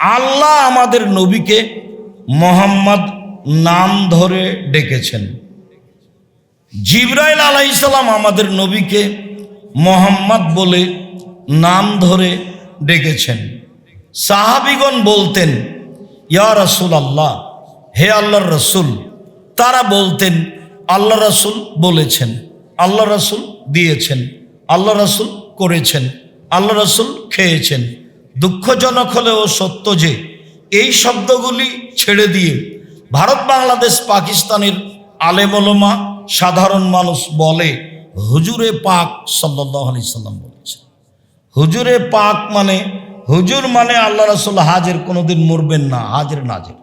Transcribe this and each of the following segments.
আল্লাহ আমাদের নবীকে মোহাম্মদ নাম ধরে ডেকেছেন। জিব্রাইল আলাইসাল্লাম আমাদের নবীকে মোহাম্মদ বলে নাম ধরে ডেকেছেন। সাহাবিগণ বলতেন, ইয়া রসুল আল্লাহ হে আল্লাহর রসুল। তারা বলতেন আল্লাহ রসুল বলেছেন আল্লাহ রসুল দিয়েছেন আল্লাহ রসুল করেছেন আল্লাহ রসুল খেয়েছেন। দুঃখজনক হলেও সত্য যে, এই শব্দগুলি ছেড়ে দিয়ে ভারত, বাংলাদেশ, পাকিস্তানের আলেমলমা সাধারণ মানুষ বলে হুজুরে পাক সাল্লাহ সাল্লাম বলেছেন। হুজুরে পাক মানে হুজুর মানে আল্লাহ রসুল হাজের, কোনোদিন মরবেন না, হাজের নাজের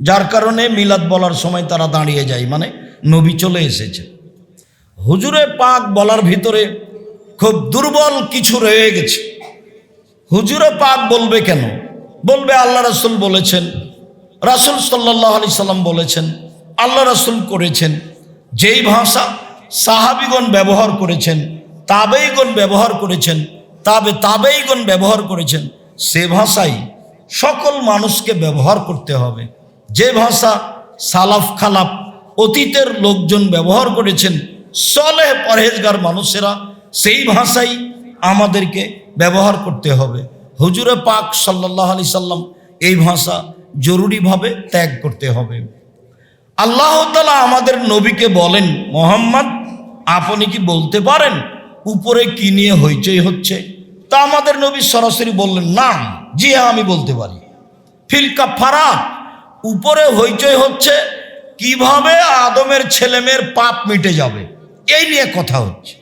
যার কারণে মিলাদ বলার সময় তারা দাঁড়িয়ে যায় মানে নবী চলে এসেছে। হুজুরে পাক বলার ভিতরে খুব দুর্বল কিছু রয়ে গেছে। হুজুরে পাক বলবে কেন? বলবে আল্লাহ রসুল বলেছেন, রাসুল সাল্লাহ আলি সাল্লাম বলেছেন, আল্লাহ রসুল করেছেন। যেই ভাষা সাহাবিগণ ব্যবহার করেছেন তাবেইগণ ব্যবহার করেছেন, তাবে তাবেইগণ ব্যবহার করেছেন, সে ভাষাই সকল মানুষকে ব্যবহার করতে হবে। যে ভাষা সালাফ খালাফ অতীতের লোকজন ব্যবহার করেছেন, সলেহ পরহেজগার মানুষেরা, সেই ভাষাই আমাদেরকে ব্যবহার করতে হবে। হুজুরে পাক সাল্লাহ আলি সাল্লাম এই ভাষা জরুরিভাবে ত্যাগ করতে হবে। আল্লাহ তালা আমাদের নবীকে বলেন, মোহাম্মদ, আপনি কি বলতে পারেন উপরে কি নিয়ে হইচই হচ্ছে? তা আমাদের নবী সরাসরি বললেন, না, জি হ্যাঁ আমি বলতে পারি। ফিলকা ফারাক উপরে হইচই হচ্ছে, কীভাবে আদমের ছেলেমেয়ের পাপ মিটে যাবে? এই নিয়ে কথা হচ্ছে।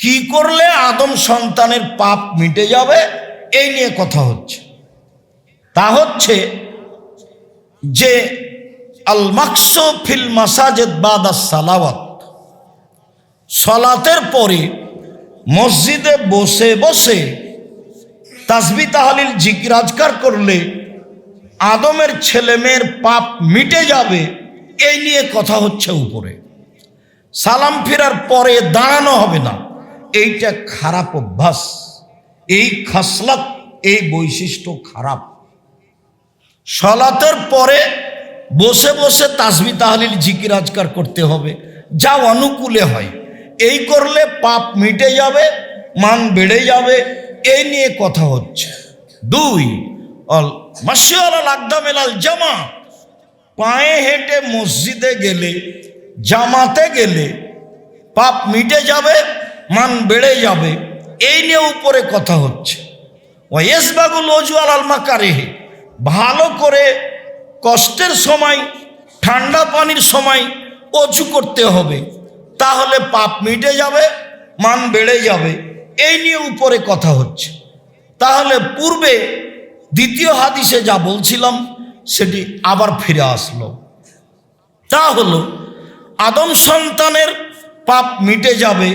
কি করলে আদম সন্তানের পাপ মিটে যাবে? এই নিয়ে কথা হচ্ছে। তা হচ্ছে যে আল মাকসু ফিল মাসাজেদ বাদা সালাওয়াত। সলাতের পরে মসজিদে বসে বসে তাসবি তাহালিল জিজ্ঞাজকার করলে আদমের ছেলেমেয়ের পাপ মিটে যাবে, এই নিয়ে কথা হচ্ছে উপরে। সালাম ফেরার পরে দাঁড়ানো হবে না। এইটা খারাপ অভ্যাস। এই খাসলাত, এই বৈশিষ্ট্য খারাপ। সলাতের পরে বসে বসে তাসবি তাহলিল জিকির আজকার করতে হবে। যা অনুকূলে হয়। এই করলে পাপ মিটে যাবে, মান বেড়ে যাবে, এই নিয়ে কথা হচ্ছে। দুই, অল মাসিয়াল জামা। পায়ে হেঁটে মসজিদে গেলে, জামাতে গেলে পাপ মিটে যাবে মান বেড়ে যাবে, এই নিয়ে উপরে কথা হচ্ছে। ওয়েস বাগুল অজু আল মাকারেহে, ভালো করে কষ্টের সময়, ঠান্ডা পানির সময় অজু করতে হবে, তাহলে পাপ মিটে যাবে, মান বেড়ে যাবে, এই নিয়ে উপরে কথা হচ্ছে। তাহলে পূর্বে দ্বিতীয় হাদিসে যা বলছিলাম, সেটি আবার ফিরে আসলো। তা হলো, আদম সন্তানের পাপ মিটে যাবে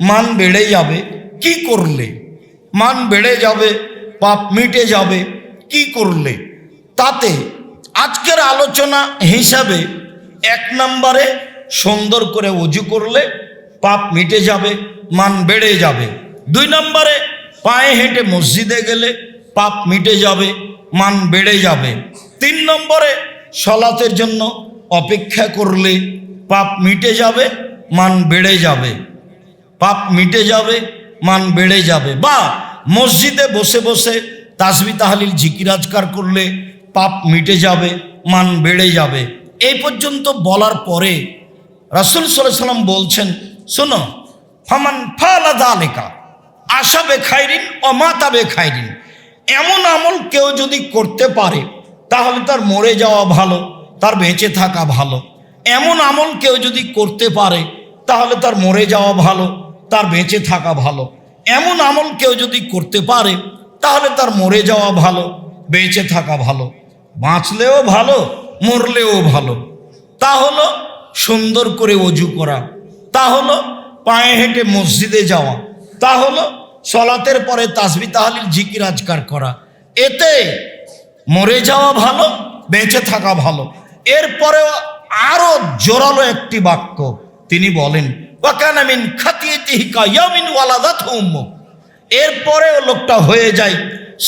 মান বেড়ে যাবে, কি করলে? মান বেড়ে যাবে, পাপ মিটে যাবে, কি করলে? তাতে আজকের আলোচনা হিসাবে এক নম্বরে সুন্দর করে অজু করলে পাপ মিটে যাবে, মান বেড়ে যাবে। দুই নম্বরে পায়ে হেঁটে মসজিদে গেলে পাপ মিটে যাবে, মান বেড়ে যাবে। তিন নম্বরে সলাতের জন্য অপেক্ষা করলে পাপ মিটে যাবে, মান বেড়ে যাবে। পাপ মিটে যাবে, মান বেড়ে যাবে। বা মসজিদে বসে বসে তাসবি তাহালিল ঝিকিরাজকার করলে পাপ মিটে যাবে, মান বেড়ে যাবে। এই পর্যন্ত বলার পরে রাসুল সাল্লাহ সাল্লাম বলছেন, শোনো, ফামান ফালা দালেকা আশা বে খাইরিন ও মাতা বে খাইরিন। এমন আমল কেউ যদি করতে পারে, তাহলে তার মরে যাওয়া ভালো, তার বেঁচে থাকা ভালো। এমন আমল কেউ যদি করতে পারে, তাহলে তার মরে যাওয়া ভালো তার বেঁচে থাকা ভালো। এমন আমল কেউ যদি করতে পারে, তাহলে তার মরে যাওয়া ভালো, বেঁচে থাকা ভালো। বাঁচলেও ভালো, মরলেও ভালো। তা হলো সুন্দর করে অজু করা। তা হলো পায়ে হেঁটে মসজিদে যাওয়া। তা হলো সলাতের পরে তাসবি তাহালিল জিকির আজকার করা। এতে মরে যাওয়া ভালো, বেঁচে থাকা ভালো। এরপরেও আরও জোরালো একটি বাক্য তিনি বলেন ওয়াকানামিন ইয়ামিন এরপরেও লোকটা হয়ে যায়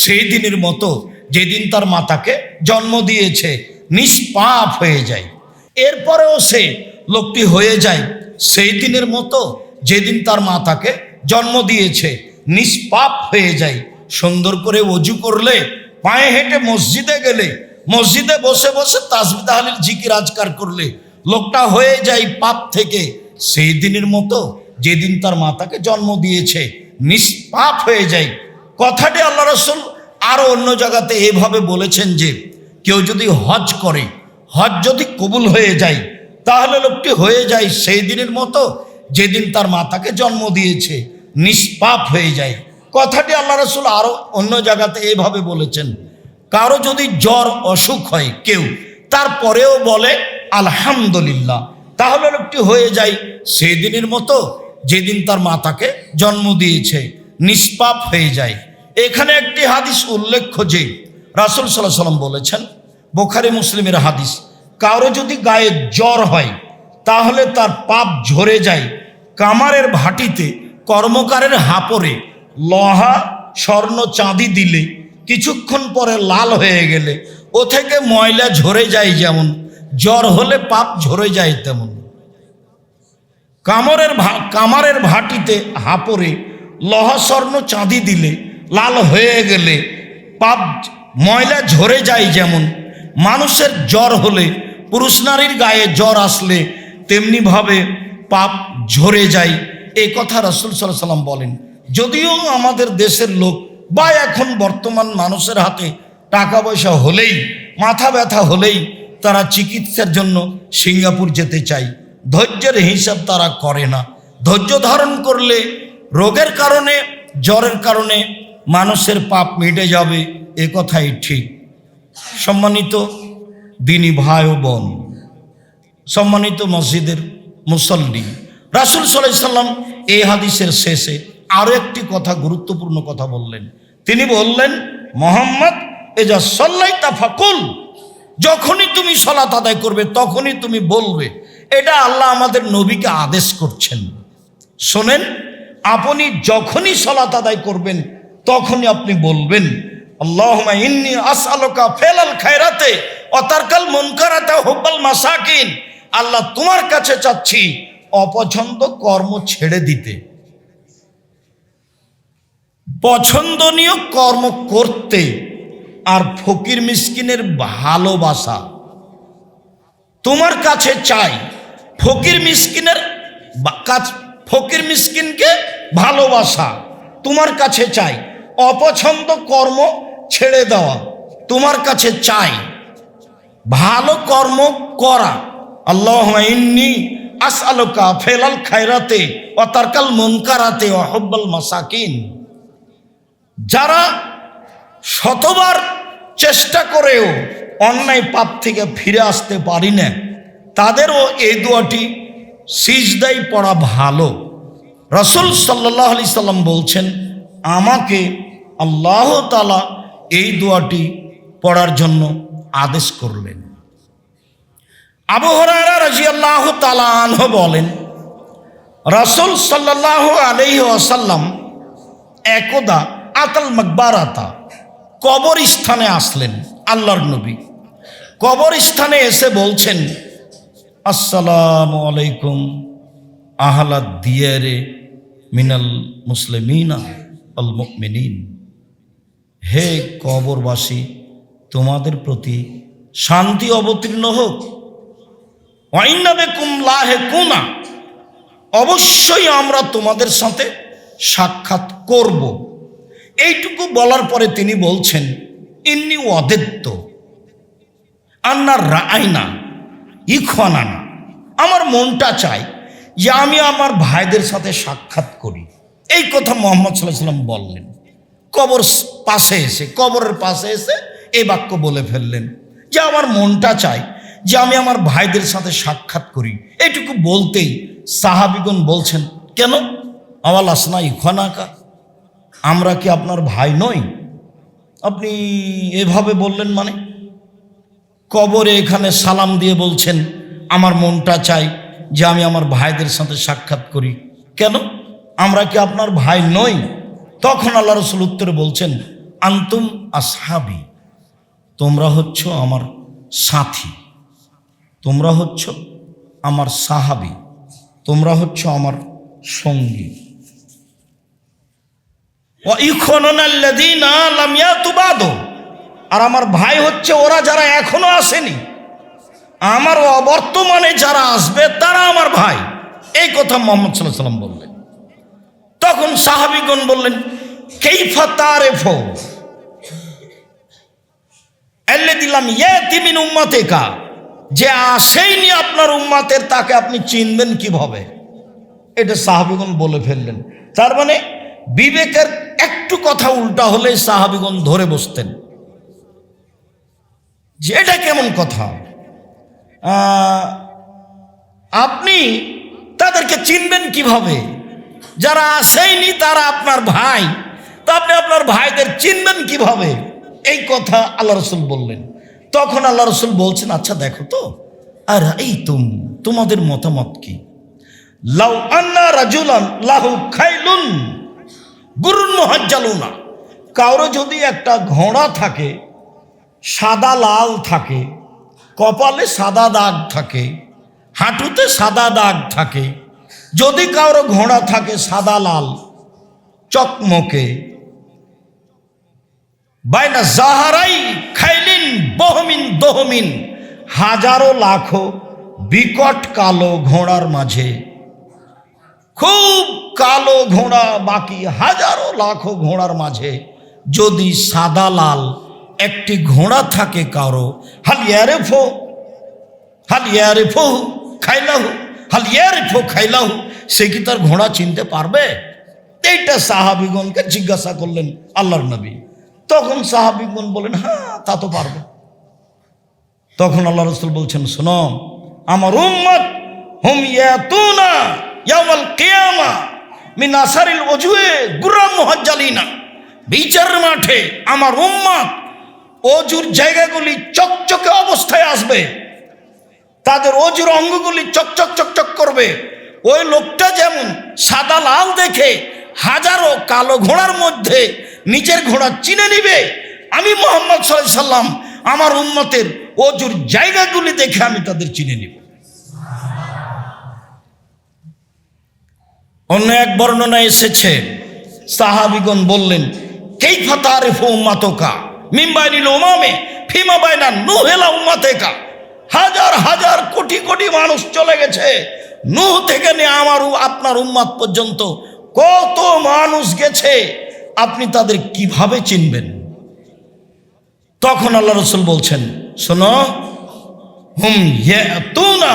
সেই দিনের মতো যেদিন তার মাতাকে জন্ম দিয়েছে, নিষ্পাপ হয়ে যায়। এরপরেও সে লোকটি হয়ে যায় সেই দিনের মতো যেদিন তার মাতাকে জন্ম দিয়েছে, নিষ্পাপ হয়ে যায়। সুন্দর করে অজু করলে, পায়ে হেঁটে মসজিদে গেলে, মসজিদে বসে বসে আলীর জিকির আজকার করলে, লোকটা হয়ে যায় পাপ থেকে সেই দিনের মতো যেদিন তার মাতাকে জন্ম দিয়েছে, নিষ্পাপ হয়ে যায়। কথাটি আল্লাহ রসুল আরও অন্য জায়গাতে এভাবে বলেছেন যে, কেউ যদি হজ করে, হজ যদি কবুল হয়ে যায়, তাহলে লোকটি হয়ে যায় সেই দিনের মতো যেদিন তার মাতাকে জন্ম দিয়েছে, নিষ্পাপ হয়ে যায়। কথাটি আল্লাহ রসুল আরও অন্য জায়গাতে এভাবে বলেছেন, কারও যদি জ্বর অসুখ হয় কেউ, তারপরেও বলে, আলহামদুলিল্লাহ। তাহলে লোকটি হয়ে যায় সেই দিনের মতো যেদিন তার মাতাকে জন্ম দিয়েছে, নিষ্পাপ হয়ে যায়। এখানে একটি হাদিস উল্লেখ্য যে রাসুল সাল্লাহ সাল্লাম বলেছেন, বোখারি মুসলিমের হাদিস, কারও যদি গায়ে জ্বর হয়, তাহলে তার পাপ ঝরে যায়। কামারের ভাটিতে কর্মকারের হাপরে লহা, স্বর্ণ চাঁদি দিলে কিছুক্ষণ পরে লাল হয়ে গেলে ও থেকে ময়লা ঝরে যায় যেমন জ্বর হলে পাপ ঝরে যায় তেমন। কামরের কামারের ভাটিতে হাপরে লহা স্বর্ণ চাঁদি দিলে, লাল হয়ে গেলে পাপ ময়লা ঝরে যায় যেমন। মানুষের জ্বর হলে, পুরুষ নারীর গায়ে জ্বর আসলে তেমনিভাবে পাপ ঝরে যায়। এই কথা রসুল সাল্লাহ সাল্লাম বলেন। যদিও আমাদের দেশের লোক বা এখন বর্তমান মানুষের হাতে টাকা পয়সা হলেই, মাথা ব্যথা হলেই তারা চিকিৎসার জন্য সিঙ্গাপুর যেতে চাই ধৈর্যের হিসাব তারা করে না। ধৈর্য ধারণ করলে রোগের কারণে, জ্বরের কারণে মানুষের পাপ মিটে যাবে, এ কথাই ঠিক। সম্মানিত দিনী ভাই ও বোন, সম্মানিত মসজিদের মুসল্লি, রাসুল সাল্লাহ সাল্লাম এই হাদিসের শেষে আরও একটি কথা, গুরুত্বপূর্ণ কথা বললেন। তিনি বললেন, মোহাম্মদ, এজা সল্লাই তা ফাকুল। যখনই তুমি সলাত আদায় করবে, তখনই তুমি বলবে, এটা আল্লাহ আমাদের নবীকে আদেশ করছেন। শোনেন, আপনি যখনই সলাত আদায় করবেন, তখনই আপনি বলবেন আল্লাহ ইন্নি আসআলুকা ফেলাল খায়রাতে অতারকাল মুনকারাতে হুব্বাল মাসাকিন। আল্লাহ তোমার কাছে চাচ্ছি অপছন্দ কর্ম ছেড়ে দিতে। পছন্দনীয় কর্ম করতে আর ফকির মিসকিনের ভালোবাসা। তোমার কাছে চাই ফকির মিসকিনের কাছ ফকির মিসকিনকে ভালোবাসা। তোমার কাছে চাই অপছন্দ কর্ম ছেড়ে দেওয়া। তোমার কাছে চাই ভালো কর্ম করা। আল্লাহ ইন্নি আসআলুকা ফেলাল খায়রাতে অতারকাল মনকারাতে অহব্বাল মাসাকিন। যারা শতবার চেষ্টা করেও অন্যায় পাপ থেকে ফিরে আসতে পারি না তাদেরও এই দোয়াটি সিজদাই পড়া ভালো। রসুল সাল্লাহ আলি সাল্লাম বলছেন, আমাকে আল্লাহ তালা এই দোয়াটি পড়ার জন্য আদেশ করলেন। আবু হরারা রাজি আল্লাহ তালাহ বলেন, রসুল সাল্লাহ আলহি আসাল্লাম একদা আতাল মকবারাতা কবর স্থানে আসলেন আল্লাহর নবী। কবর স্থানে এসে বলছেন, আসসালাম আলাইকুম আহলাদ দিয়ারে মিনাল মুসলিমিনা আল মুকমিনিন হে কবরবাসী, তোমাদের প্রতি শান্তি অবতীর্ণ হোক। ওয়াইনাবে কুমলা হে অবশ্যই আমরা তোমাদের সাথে সাক্ষাৎ করব। এইটুকু বলার পরে তিনি বলছেন, ইন্নি অদেত্য আন্নার রায়না ইখানানা আমার মনটা চায় যে আমি আমার ভাইদের সাথে সাক্ষাৎ করি। এই কথা মোহাম্মদ সাল্লাহ সাল্লাম বললেন। কবর পাশে এসে, কবরের পাশে এসে এই বাক্য বলে ফেললেন যে আমার মনটা চায় যে আমি আমার ভাইদের সাথে সাক্ষাৎ করি। এইটুকু বলতেই সাহাবিগণ বলছেন, কেন? আওয়াল আসনা ইখানাকা আমরা কি আপনার ভাই নই? আপনি এভাবে বললেন মানে? কবরে এখানে সালাম দিয়ে বলছেন, আমার মনটা চাই যে আমি আমার ভাইদের সাথে সাক্ষাৎ করি। কেন? আমরা কি আপনার ভাই নই? তখন আল্লাহ রসুল উত্তরে বলছেন, আন্তুম আসহাবি, তোমরা হচ্ছ আমার সাথী। তোমরা হচ্ছ আমার সাহাবি। তোমরা হচ্ছ আমার সঙ্গী। আর আমার ভাই হচ্ছে ওরা যারা এখনও আসেনি, আমার অবর্তমানে যারা আসবে তারা আমার ভাই। এই কথা মোহাম্মদ সাল্লাহ সাল্লাম বললেন। তখন সাহাবিগণ বললেন, কেইফা তারে ফো এল্লে দিলাম ইয়ে তিমিন উম্মাতে কা যে আসেইনি আপনার উম্মাতের, তাকে আপনি চিনবেন কীভাবে? এটা সাহাবিগণ বলে ফেললেন। তার মানে বিবেকের একটু কথা উল্টা হলে সাহাবিগণ ধরে বসতেন। যে এটা কেমন কথা? আপনি তাদেরকে চিনবেন কীভাবে? যারা আসেইনি তারা আপনার ভাই। তো আপনি আপনার ভাইদের চিনবেন কীভাবে? এই কথা আল্লাহ রসুল বললেন। তখন আল্লাহ রসুল বলছেন আচ্ছা দেখো তো আর এই তুম তোমাদের মতামত কি? লাউ আন্না রাজুলান লাহু খাইলুন। গুরুন মহাজ্জালুনা। কারও যদি একটা ঘোড়া থাকে, সাদা লাল থাকে, কপালে সাদা দাগ থাকে, হাঁটুতে সাদা দাগ থাকে, যদি কারও ঘোড়া থাকে সাদা লাল, চকমকে, বাইনা জাহারাই খাইলিন বহমিন দহমিন হাজারো লাখো বিকট কালো ঘোড়ার মাঝে খুব কালো ঘোড়া, বাকি হাজারো লাখো ঘোড়ার মাঝে যদি সাদা লাল একটি ঘোড়া থাকে কারও হালিয়ারে ফো হালিয়ারে ফো খাইলাহু হালিয়ারে ফো খাইলাহু, সে কি তার ঘোড়া চিনতে পারবে? এইটা সাহাবিগণকে জিজ্ঞাসা করলেন আল্লাহর নবী। তখন সাহাবিগণ বলেন হ্যাঁ তা তো পারবে। তখন আল্লাহ রসুল বলছেন, শোনো, আমার উম্মত হুম ইয়াতুনা ইয়াউমাল কিয়ামা মিন আসারিল ওজুয়ে গুরাম মুহাজ্জালিনা। বিচার মাঠে আমার উম্মত অজুর জায়গাগুলি চকচকে অবস্থায় আসবে। তাদের অজুর অঙ্গগুলি চকচক চকচক করবে। ওই লোকটা যেমন সাদা লাল দেখে হাজারো কালো ঘোড়ার মধ্যে নিজের ঘোড়া চিনে নিবে, আমি মোহাম্মদ সাল্লাম আমার উম্মতের অজুর জায়গাগুলি দেখে আমি তাদের চিনে নিব। অন্য এক বর্ণনা এসেছে। সাহাবিগণ বললেন কেই ফাতারে উম্মাতকা? মিম্বাইনিল উমামে? ফিমা বাইনা নুহেলা উম্মাতেকা? হাজার হাজার কোটি কোটি মানুষ চলে গেছে। নুহ থেকে নিয়ে আমার আপনার উম্মাত পর্যন্ত কত মানুষ গেছে। আপনি তাদের কীভাবে চিনবেন? তখন আল্লাহ রসুল বলছেন, শোনো, হুম না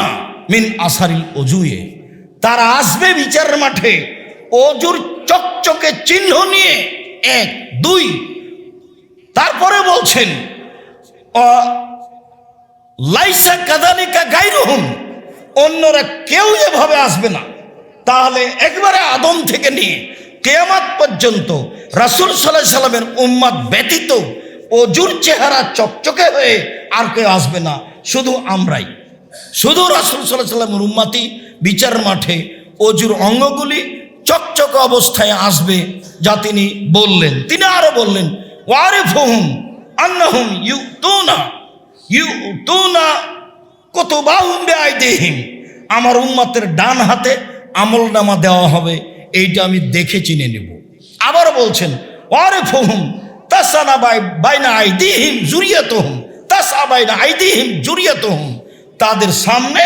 মিন আসারিল অজুয়ে তারা আসবে বিচারের মাঠে। অজুর চকচকে চিহ্ন নিয়ে এক, দুই। তারপরে বলছেন লাইসা কাদালিকা গাইরুহুম, অন্যরা কেউ এভাবে আসবে না। তাহলে একবারে আদম থেকে নিয়ে কেয়ামাত পর্যন্ত রাসুল সাল্লাহ সাল্লামের উম্মাদ ব্যতীত অজুর চেহারা চকচকে হয়ে আর কেউ আসবে না। শুধু আমরাই। শুধু রাসুল সাল্লাহ সাল্লামের উম্মাতি বিচার মাঠে অজুর অঙ্গগুলি চকচক অবস্থায় আসবে যা তিনি বললেন। তিনি আরও বললেন ওয়ারে ফহুম আন্নাহুম ইউ না ইউ না কত বাহুম বেআইদেহিম। আমার উম্মাতের ডান হাতে আমল নামা দেওয়া হবে, এইটা আমি দেখে চিনে নেব। আবার বলছেন ওয়ারে ফহুম তাসানা বাই বাইনা আইদিহিম জুরিয়াতহুম, তাসা বাইনা আইদিহিম জুরিয়াতহুম। তাদের সামনে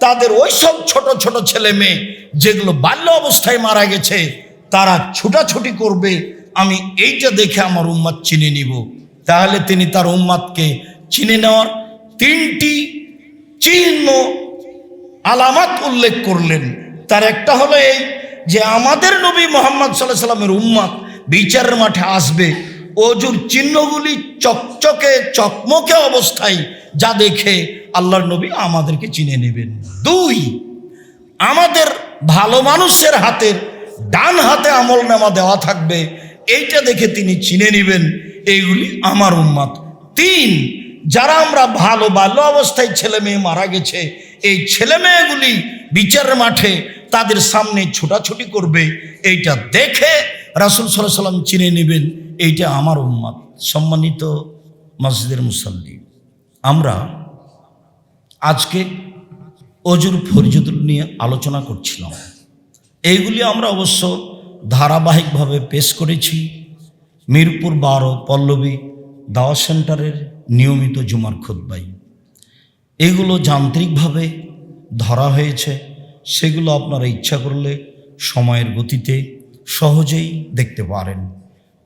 তাদের ওই সব ছোট ছোট ছেলে মেয়ে যেগুলো বাল্য অবস্থায় মারা গেছে, তারা ছুটাছুটি করবে। আমি এইটা দেখে আমার উম্মাদ চিনে নিব। তাহলে তিনি তার উম্মাদকে চিনে নেওয়ার তিনটি চিহ্ন আলামাত উল্লেখ করলেন। তার একটা হলো এই যে আমাদের নবী মোহাম্মদ সাল্লাহ সাল্লামের উম্মাদ বিচারের মাঠে আসবে অজুর চিহ্নগুলি চকচকে, চকমকে অবস্থায় যা দেখে আল্লাহর নবী আমাদেরকে চিনে নেবেন। দুই, আমাদের ভালো মানুষের হাতের ডান হাতে আমল নামা দেওয়া থাকবে, এইটা দেখে তিনি চিনে নেবেন, এইগুলি আমার উম্মাদ তিন, যারা আমরা ভালো বাল্য অবস্থায় ছেলে মেয়ে মারা গেছে, এই ছেলে মেয়েগুলি বিচারের মাঠে তাদের সামনে ছোটাছুটি করবে, এইটা দেখে রাসুল সাল্লাহ সাল্লাম চিনে নেবেন, এইটা আমার উম্মাদ সম্মানিত মসজিদের মুসল্লি। আমরা আজকে অজুর ফরিজুদুল নিয়ে আলোচনা করছিলাম। এইগুলি আমরা অবশ্য ধারাবাহিকভাবে পেশ করেছি। মিরপুর বারো পল্লবী দাওয়া সেন্টারের নিয়মিত জুমার খুদ্বাই এগুলো যান্ত্রিকভাবে ধরা হয়েছে, সেগুলো আপনারা ইচ্ছা করলে সময়ের গতিতে সহজেই দেখতে পারেন।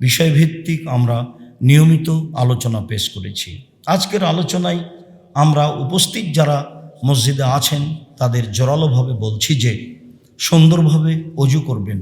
বিষয়ভিত্তিক আমরা নিয়মিত আলোচনা পেশ করেছি। আজকের আলোচনায় আমরা উপস্থিত যারা মসজিদে আছেন, তাদের জোরালোভাবে বলছি যে, সুন্দরভাবে অজু করবেন।